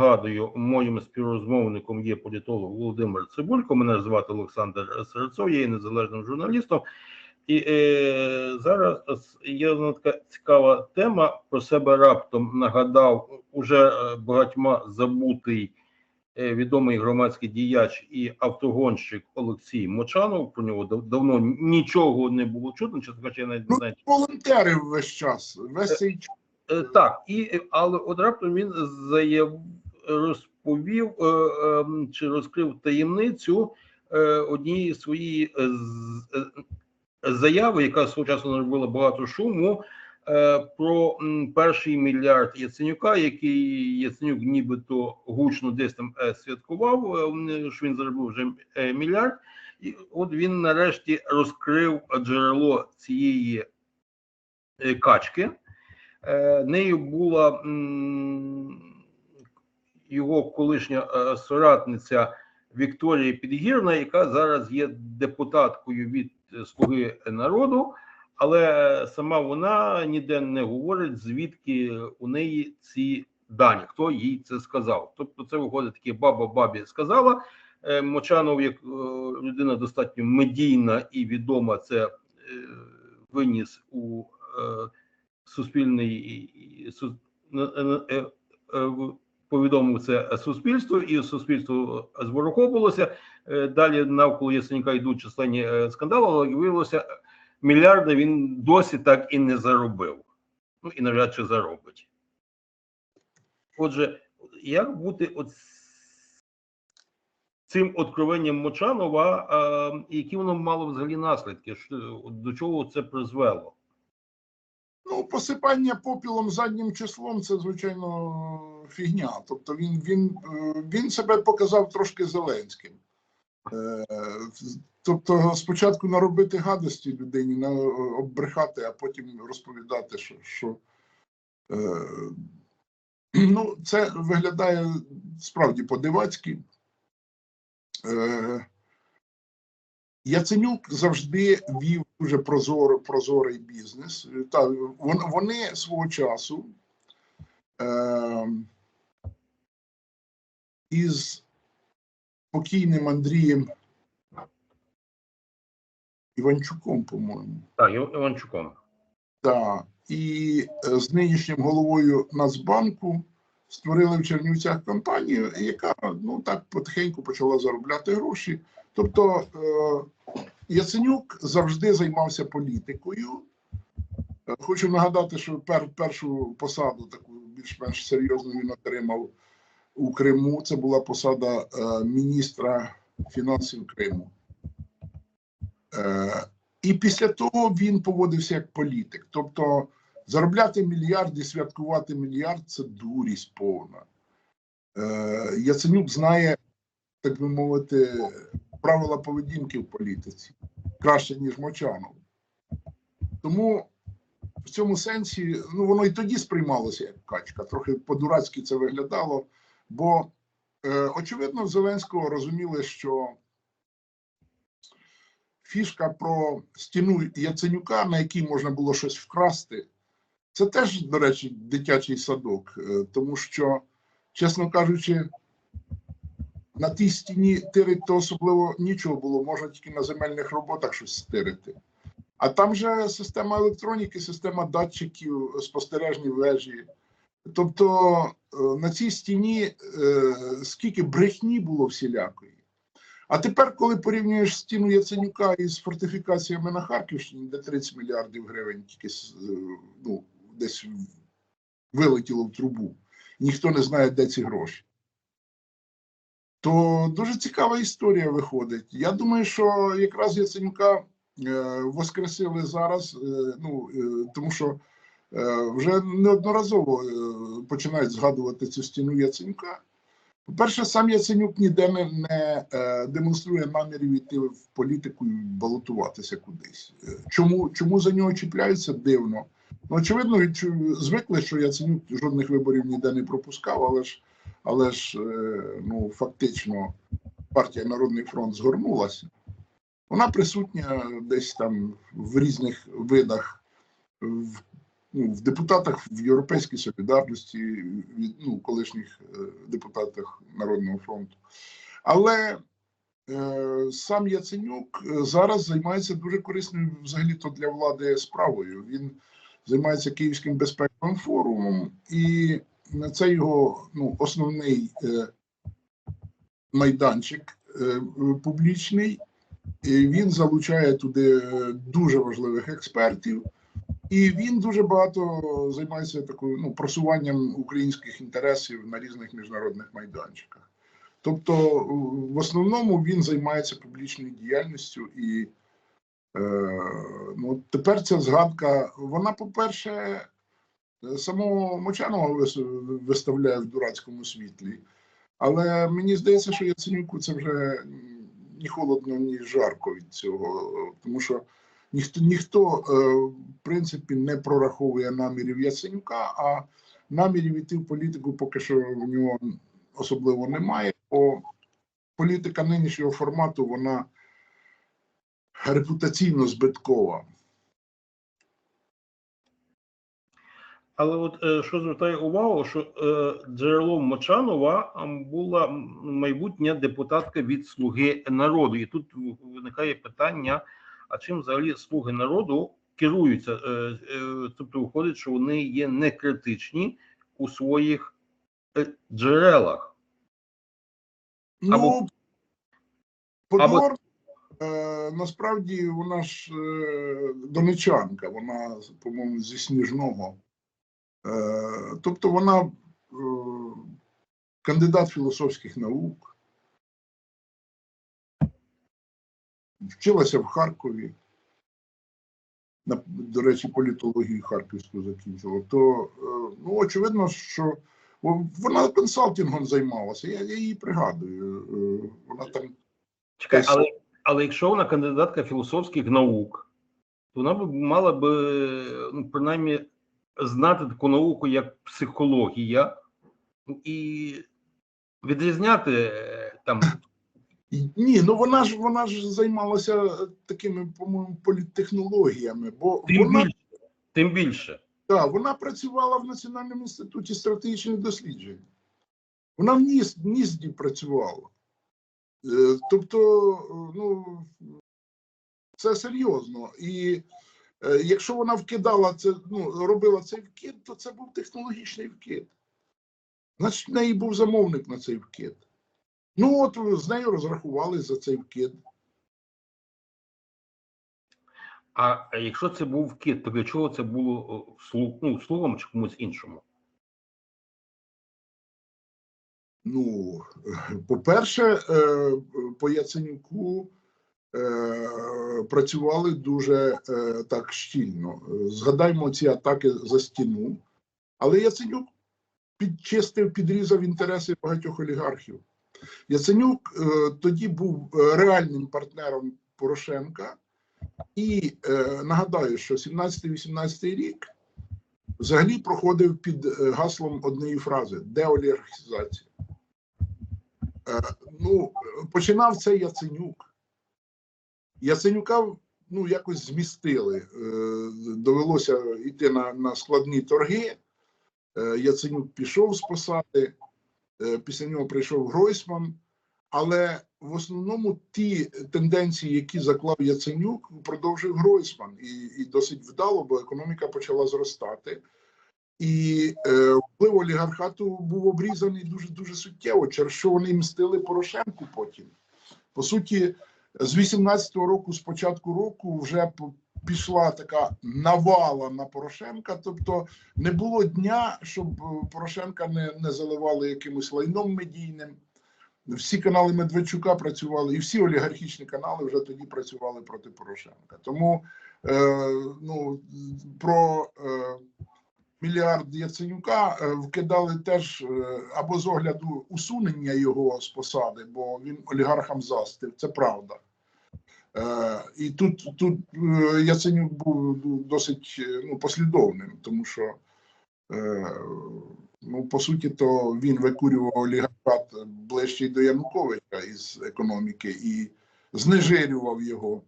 нагадую, моїм співрозмовником є політолог Володимир Цибулько. Мене звати Олександр Серцов, я є незалежним журналістом. І е, зараз є одна така цікава тема. Про себе раптом нагадав уже е, багатьма забутий е, відомий громадський діяч і автогонщик Олексій Мочанов. Про нього дав- давно нічого не було чутно. Чесно кажучи, я навіть не Ну, знаю, волонтерів весь час. Весь цей час. Е, Так, і е, але от раптом він заяв розповів е, е, чи розкрив таємницю е, однієї своєї е, заяви, яка свого часу наробила багато шуму. Про перший мільярд Яценюка, який Яценюк нібито гучно десь там святкував, що він заробив вже мільярд, і от він нарешті розкрив джерело цієї качки. Нею була його колишня е, соратниця Вікторія Підгірна, яка зараз є депутаткою від е, Слуги народу, але сама вона ніде не говорить, звідки у неї ці дані, хто їй це сказав. Тобто, це виходить таке баба бабі сказала. Е, Мочанов, як людина достатньо медійна і відома, це виніс у суспільний повідомив це суспільство, і суспільство зворохопилося. Е, Далі навколо Ясенюка йдуть численні е, скандали, але виявилося, мільярди він досі так і не заробив. Ну і навряд чи заробить. Отже, як бути от цим откровенням Мочанова, а, які воно мало взагалі наслідки? Що, до чого це призвело? Ну, посипання попілом заднім числом це, звичайно, фігня. Тобто він, він, е, він себе показав трошки Зеленським. Е, Тобто, спочатку наробити гадості людині, оббрехати, а потім розповідати, що. що е, ну, це виглядає справді по-дивацьки. Яценюк завжди вів дуже прозоро, прозорий бізнес. Та, вон- вони свого часу е, із покійним Андрієм Іванчуком, по-моєму, Так, Іванчуком. та, і е, з нинішнім головою Нацбанку створили в Чернівцях компанію, яка ну так потихеньку почала заробляти гроші. Тобто е, Яценюк завжди займався політикою. Е, Хочу нагадати, що пер, першу посаду, таку більш-менш серйозну, він отримав у Криму. Це була посада е, міністра фінансів Криму. І після того він поводився як політик. Тобто заробляти мільярд і святкувати мільярд це дурість повна. Яценюк знає, так би мовити, правила поведінки в політиці краще, ніж Мочанов. Тому в цьому сенсі ну, воно і тоді сприймалося як качка. Трохи по-дурацьки це виглядало. Бо, е, очевидно, Зеленського розуміли, що фішка про стіну Яценюка, на якій можна було щось вкрасти, це теж, до речі, дитячий садок, Е, тому що, чесно кажучи, на тій стіні тирить то особливо нічого було, можна тільки на земельних роботах щось стирити. А там же система електроніки, система датчиків, спостережні вежі. Тобто е, на цій стіні е, скільки брехні було всілякої. А тепер, коли порівнюєш стіну Яценюка із фортифікаціями на Харківщині, де 30 мільярдів гривень тільки е, ну, десь вилетіло в трубу, ніхто не знає, де ці гроші. То дуже цікава історія виходить. Я думаю, що якраз Яценюка е, воскресили зараз, е, ну, е, тому що вже неодноразово починають згадувати цю стіну Яценюка. По-перше, сам Яценюк ніде не, не демонструє намірів йти в політику і балотуватися кудись. Чому, чому за нього чіпляються дивно? Ну, очевидно, звикли, що Яценюк жодних виборів ніде не пропускав, але ж, але ж е, ну, фактично партія Народний фронт згорнулася. Вона присутня десь там в різних видах в ну, в депутатах в Європейській солідарності, ну, колишніх е, депутатах Народного фронту. Але е, сам Яценюк е, зараз займається дуже корисною взагалі то для влади справою. Він займається Київським безпековим форумом, і це його ну, основний е, майданчик е, публічний. І він залучає туди е, дуже важливих експертів, і він дуже багато займається такою ну, просуванням українських інтересів на різних міжнародних майданчиках. Тобто, в основному він займається публічною діяльністю, і е, ну, тепер ця згадка, вона, по-перше, самого Мочанова виставляє в дурацькому світлі. Але мені здається, що Яценюку це вже ні холодно, ні жарко від цього, тому що ніхто ніхто е, в принципі не прораховує намірів Яценюка, а намірів іти в політику поки що в нього особливо немає. Бо політика нинішнього формату вона репутаційно збиткова. Але от е, що звертає увагу, що е, джерелом Мочанова була майбутня депутатка від Слуги народу. І тут виникає питання: а чим взагалі слуги народу керуються? Е, тобто виходить, що вони є не критичні у своїх джерелах. Ну, Або- Подор, е, насправді вона ж донечанка, вона, по-моєму, зі Сніжного. Е, тобто вона е, кандидат філософських наук, вчилася в Харкові. До речі, політологію Харківську закінчила. То, е, ну, очевидно, що вона консалтингом займалася. Я, я її пригадую. Вона там Чекай, але, але якщо вона кандидатка філософських наук, то вона б мала би ну, принаймні знати таку науку, як психологія, і відрізняти е, там Ні, ну вона ж вона ж займалася такими, по-моєму, політтехнологіями, бо тим вона, більше. Тим більше. та, вона працювала в Національному інституті стратегічних досліджень. Вона в НІС, в працювала. Е, Тобто, е, ну, це серйозно. І якщо вона вкидала це, ну, робила цей вкид, то це був технологічний вкид. Значить, в неї був замовник на цей вкид. Ну, от з нею розрахували за цей вкид. А якщо це був кіт, то для чого це було ну, слугам чи комусь іншому? Ну, по-перше, е, по Яценюку е, працювали дуже е, так щільно. Згадаймо ці атаки за стіну. Але Яценюк підчистив, підрізав інтереси багатьох олігархів. Яценюк е, тоді був е, реальним партнером Порошенка. І е, нагадаю, що 17-18 рік взагалі проходив під е, гаслом однієї фрази деолігархізація. Е, ну, починав це Яценюк. Яценюка ну, якось змістили. Е, довелося йти на, на складні торги. Е, Яценюк пішов з посади, е, після нього прийшов Гройсман. Але в основному ті тенденції, які заклав Яценюк, продовжив Гройсман. І, і досить вдало, бо економіка почала зростати. І е, вплив олігархату був обрізаний дуже дуже суттєво, через що вони мстили Порошенку потім. По суті, з 18-го року, з початку року, вже пішла така навала на Порошенка. Тобто не було дня, щоб е, Порошенка не, не заливали якимось лайном медійним. Всі канали Медведчука працювали, і всі олігархічні канали вже тоді працювали проти Порошенка. Тому е, ну, про е, мільярд Яценюка е, вкидали теж е, або з огляду усунення його з посади, бо він олігархам застив. Це правда. Е, і тут, тут Яценюк був досить е, ну, послідовним, тому що, ну, по суті, то він викурював олігархат ближче до Януковича із економіки і знежирював його.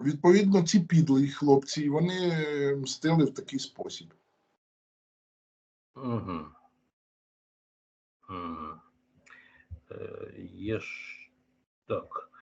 Відповідно, ці підлі хлопці, вони е, мстили в такий спосіб. Угу. Угу. Е, є ж так.